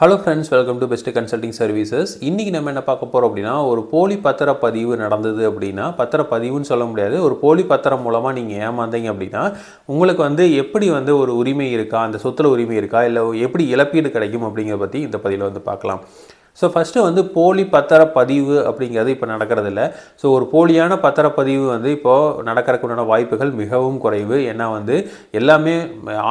Hello friends welcome to best consulting services இன்றைக்கி நம்ம என்ன பார்க்க போகிறோம் அப்படின்னா ஒரு போலி பத்திரப்பதிவு நடந்தது அப்படின்னா பத்திரப்பதிவுன்னு சொல்ல முடியாது. ஒரு போலி பத்திரம் மூலமாக நீங்கள் ஏமாந்தீங்க அப்படின்னா உங்களுக்கு வந்து எப்படி வந்து ஒரு உரிமை இருக்கா அந்த சொத்துல உரிமை இருக்கா இல்லை எப்படி இழப்பீடு கிடைக்கும் அப்படிங்கிறத பற்றி இந்த பதிவில் வந்து பார்க்கலாம். ஸோ ஃபஸ்ட்டு வந்து போலி பத்திரப்பதிவு அப்படிங்கிறது இப்போ நடக்கிறதில்ல. ஸோ ஒரு போலியான பத்திரப்பதிவு வந்து இப்போது நடக்கிறதுக்குண்டான வாய்ப்புகள் மிகவும் குறைவு. ஏன்னா வந்து எல்லாமே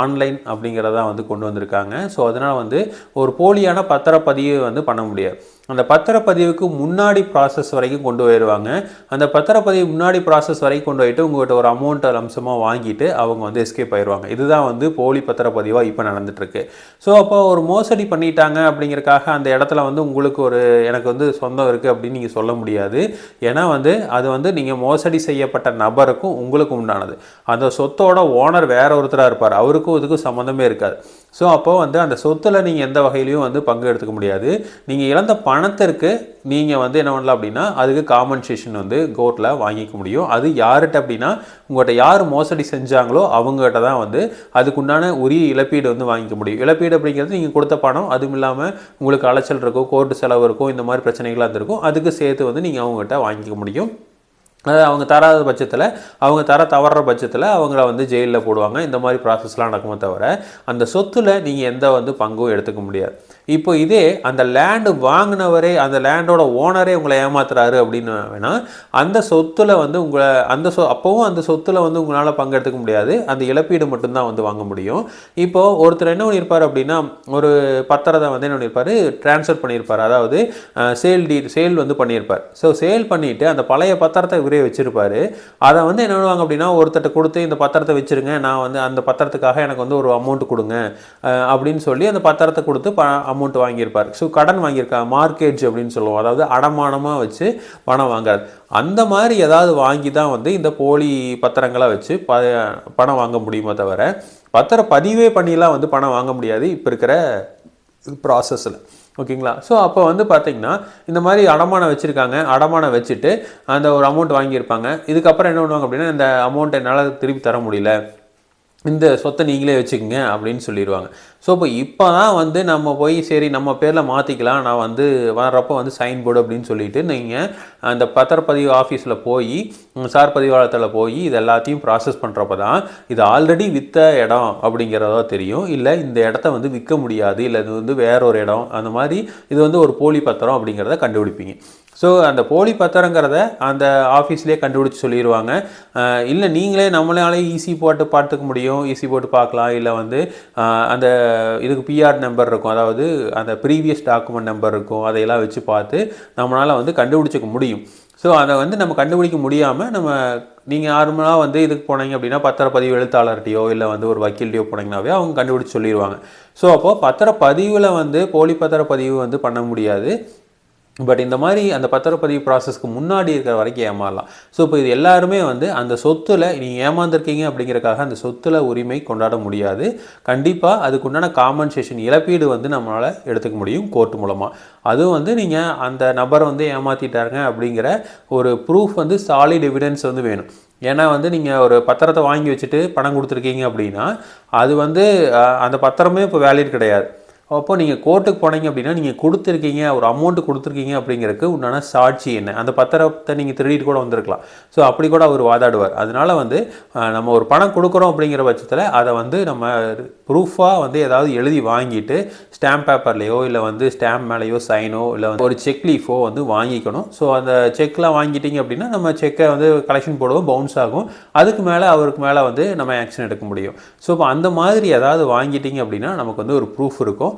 ஆன்லைன் அப்படிங்கிறதான் வந்து கொண்டு வந்திருக்காங்க. ஸோ அதனால் வந்து ஒரு போலியான பத்திரப்பதிவு வந்து பண்ண முடியாது. அந்த பத்திரப்பதிவுக்கு முன்னாடி ப்ராசஸ் வரைக்கும் கொண்டு போயிடுவாங்க. அந்த பத்திரப்பதிவு முன்னாடி ப்ராசஸ் வரைக்கும் கொண்டு போயிட்டு உங்கள்கிட்ட ஒரு அமௌண்ட்டை அம்சமாக வாங்கிட்டு அவங்க வந்து எஸ்கேப் ஆயிடுவாங்க. இதுதான் வந்து போலி பத்திரப்பதிவாக இப்போ நடந்துட்டுருக்கு. ஸோ அப்போ ஒரு மோசடி பண்ணிட்டாங்க அப்படிங்கிறக்காக அந்த இடத்துல வந்து உங்களுக்கு ஒரு எனக்கு வந்து சொந்தம் இருக்குது அப்படின்னு நீங்கள் சொல்ல முடியாது. ஏன்னா வந்து அது வந்து நீங்கள் மோசடி செய்யப்பட்ட நபருக்கும் உங்களுக்கும் உண்டானது. அந்த சொத்தோட ஓனர் வேற ஒருத்தராக இருப்பார். அவருக்கும் இதுக்கும் சம்மந்தமே இருக்காது. ஸோ அப்போ வந்து அந்த சொத்தில் நீங்கள் எந்த வகையிலையும் வந்து பங்கு எடுத்துக்க முடியாது. நீங்கள் இழந்த பணத்திற்கு நீங்கள் வந்து என்ன பண்ணலாம் அப்படின்னா அதுக்கு காம்பன்சேஷன் வந்து கோர்ட்டில் வாங்கிக்க முடியும். அது யார்கிட்ட அப்படின்னா உங்கள்கிட்ட யார் மோசடி செஞ்சாங்களோ அவங்ககிட்ட தான் வந்து அதுக்குண்டான உரிய இழப்பீடு வந்து வாங்கிக்க முடியும். இழப்பீடு அப்படிங்கிறது நீங்கள் கொடுத்த பணம் அதுவும் இல்லாமல் உங்களுக்கு அலைச்சல் இருக்கும் கோர்ட்டு செலவு இருக்கும் இந்த மாதிரி பிரச்சனைகள்லாம் இருந்திருக்கும் அதுக்கு சேர்த்து வந்து நீங்கள் அவங்ககிட்ட வாங்கிக்க முடியும். அதாவது அவங்க தராத பட்சத்தில் அவங்க தர தவறுற பட்சத்தில் அவங்கள வந்து ஜெயிலில் போடுவாங்க. இந்த மாதிரி ப்ராசஸ்லாம் நடக்குமே தவிர அந்த சொத்தில் நீங்கள் எந்த வந்து பங்கும் எடுத்துக்க முடியாது. இப்போ இதே அந்த லேண்டு வாங்கினவரே அந்த லேண்டோட ஓனரே உங்களை ஏமாத்துறாரு அப்படின்னு வேணால் அந்த சொத்தில் வந்து உங்களை அந்த சொ அப்போவும் அந்த சொத்தில் வந்து உங்களால் பங்கெடுத்துக்க முடியாது. அந்த இழப்பீடு மட்டும்தான் வந்து வாங்க முடியும். இப்போது ஒருத்தர் என்ன பண்ணியிருப்பார் அப்படின்னா ஒரு பத்திரத்தை வந்து என்ன பண்ணியிருப்பார் ட்ரான்ஸ்ஃபர் பண்ணியிருப்பார் அதாவது சேல் டீ சேல் வந்து பண்ணியிருப்பார் ஸோ சேல் பண்ணிவிட்டு அந்த பழைய பத்திரத்தை இவரே வச்சுருப்பார். அதை வந்து என்ன பண்ணுவாங்க அப்படின்னா ஒருத்தட்ட கொடுத்து இந்த பத்திரத்தை வச்சிருங்க. நான் வந்து அந்த பத்திரத்துக்காக எனக்கு வந்து ஒரு அமௌண்ட் கொடுங்க. அப்படின்னு சொல்லி அந்த பத்திரத்தை கொடுத்து ப அமௌண்ட் வாங்கியிருப்பார். ஸோ கடன் வாங்கியிருக்காங்க மார்க்கேஜ் அப்படின்னு சொல்லுவோம். அதாவது அடமானமாக வச்சு பணம் வாங்குறது அந்த மாதிரி ஏதாவது வாங்கி தான் வந்து இந்த போலி பத்திரங்களை வச்சு ப பணம் வாங்க முடியுமே தவிர பத்திர பதிவே பண்ணிலாம் வந்து பணம் வாங்க முடியாது இப்போ இருக்கிற ப்ராசஸில் ஓகேங்களா ஸோ அப்போ வந்து பார்த்தீங்கன்னா இந்த மாதிரி அடமானம் வச்சுருக்காங்க. அடமானம் வச்சுட்டு அந்த ஒரு அமௌண்ட் வாங்கியிருப்பாங்க. இதுக்கப்புறம் என்ன பண்ணுவாங்க அப்படின்னா இந்த அமௌண்ட்டை என்னால் திருப்பி தர முடியல. இந்த சொத்தை நீங்களே வச்சுக்கோங்க அப்படின்னு சொல்லிடுவாங்க. ஸோ இப்போ இப்போ தான் வந்து நம்ம போய் சரி நம்ம பேரில் மாற்றிக்கலாம் நான் வந்து வர்றப்போ வந்து சைன் போர்டு அப்படின்னு சொல்லிட்டு நீங்கள் அந்த பத்திரப்பதிவு ஆஃபீஸில் போய் சார் பதிவாளத்தில் போய் இது எல்லாத்தையும் ப்ராசஸ் பண்ணுறப்ப தான் இது ஆல்ரெடி விற்ற இடம் அப்படிங்கிறதா தெரியும். இல்லை இந்த இடத்த வந்து விற்க முடியாது இல்லை இது வந்து வேற ஒரு இடம் அந்த மாதிரி இது வந்து ஒரு போலி பத்திரம் அப்படிங்கிறத கண்டுபிடிப்பீங்க. ஸோ அந்த போலி பத்திரங்கிறத அந்த ஆஃபீஸ்லேயே கண்டுபிடிச்சி சொல்லிடுவாங்க இல்லை நீங்களே நம்மளாலே ஈஸி போட்டு பார்த்துக்க முடியும். ஈஸி போட்டு பார்க்கலாம். இல்லை வந்து அந்த இதுக்கு பிஆர் நம்பர் இருக்கும். அதாவது அந்த ப்ரீவியஸ் டாக்குமெண்ட் நம்பர் இருக்கும். அதையெல்லாம் வச்சு பார்த்து நம்மளால் வந்து கண்டுபிடிச்சிக்க முடியும். ஸோ அதை வந்து நம்ம கண்டுபிடிக்க முடியாமல் நம்ம நீங்கள் நார்மலாக வந்து இதுக்கு போனீங்க அப்படின்னா பத்திரப்பதிவு எழுத்தாளர்கிட்டையோ இல்லை வந்து ஒரு வக்கீல்கிட்டயோ போனீங்கனாவே அவங்க கண்டுபிடிச்சி சொல்லிடுவாங்க ஸோ அப்போது பத்திரப்பதிவில் வந்து போலி பத்திரப்பதிவு வந்து பண்ண முடியாது. பட் இந்த மாதிரி அந்த பத்திரப்பதிவு ப்ராசஸ்க்கு முன்னாடி இருக்கிற வரைக்கும் ஏமாறலாம். ஸோ இப்போ இது எல்லாருமே வந்து அந்த சொத்துல நீங்கள் ஏமாந்துருக்கீங்க அப்படிங்கிறக்காக அந்த சொத்துல உரிமை கொண்டாட முடியாது. கண்டிப்பாக அதுக்குண்டான காம்பன்சேஷன் இழப்பீடு வந்து நம்மளால் எடுத்துக்க முடியும் கோர்ட் மூலமாக அதுவும் வந்து நீங்கள் அந்த நபரை வந்து ஏமாற்றிட்டாருங்க அப்படிங்கிற ஒரு ப்ரூஃப் வந்து சாலிட் எவிடன்ஸ் வந்து வேணும். ஏன்னா வந்து நீங்கள் ஒரு பத்திரத்தை வாங்கி வச்சுட்டு பணம் கொடுத்துருக்கீங்க அப்படின்னா அது வந்து அந்த பத்திரமே இப்போ வேலிட் கிடையாது. அப்போ நீங்கள் கோர்ட்டுக்கு போனீங்க அப்படின்னா நீங்கள் கொடுத்துருக்கீங்க ஒரு அமௌண்ட்டு கொடுத்துருக்கீங்க அப்படிங்கிறதுக்கு உண்டான சாட்சி என்ன? அந்த பத்திரத்தை நீங்கள் திருடிட்டு கூட வந்திருக்கலாம். ஸோ அப்படி கூட அவர் வாதாடுவார். அதனால் வந்து நம்ம ஒரு பணம் கொடுக்குறோம் அப்படிங்கிற பட்சத்தில் அதை வந்து நம்ம ப்ரூஃபாக வந்து ஏதாவது எழுதி வாங்கிட்டு ஸ்டாம்ப் பேப்பர்லேயோ இல்லை வந்து ஸ்டாம்ப் மேலேயோ சைனோ இல்லை வந்து ஒரு செக் லீஃபோ வந்து வாங்கிக்கணும். ஸோ அந்த செக்லாம் வாங்கிட்டீங்க அப்படின்னா நம்ம செக்கை வந்து கலெக்ஷன் போடுவோம் பவுன்ஸ் ஆகும். அதுக்கு மேலே அவருக்கு மேலே வந்து நம்ம ஆக்ஷன் எடுக்க முடியும். ஸோ இப்போ அந்த மாதிரி ஏதாவது வாங்கிட்டீங்க அப்படின்னா நமக்கு வந்து ஒரு ப்ரூஃப் இருக்கும்.